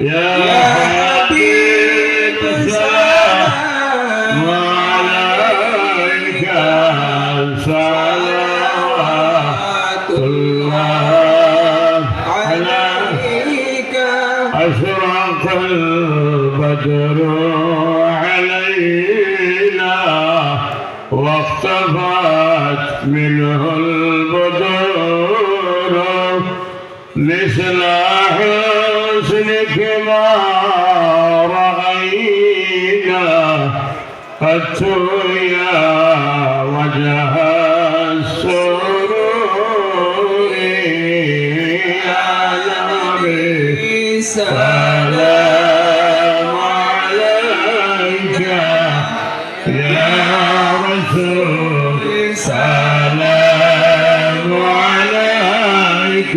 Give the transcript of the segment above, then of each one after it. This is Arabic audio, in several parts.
يا حبيب سلام عليك صلوات الله عليك أشرق البدر علينا واختفت منه البدور حسنك ما رأينا قد يا وجه السرور. يا نبي سلام عليك. يا رسول سلام عليك.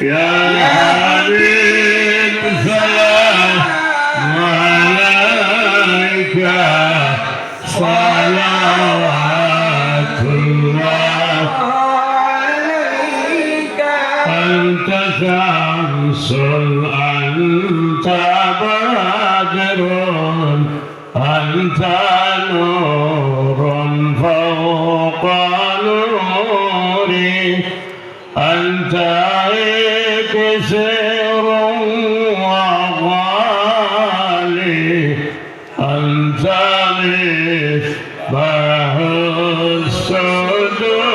يا حبيب صلوات الله عليك أنت شمس أنت بدر أنت نور فوق نوري أنت إكسر জানে বাহ সদরে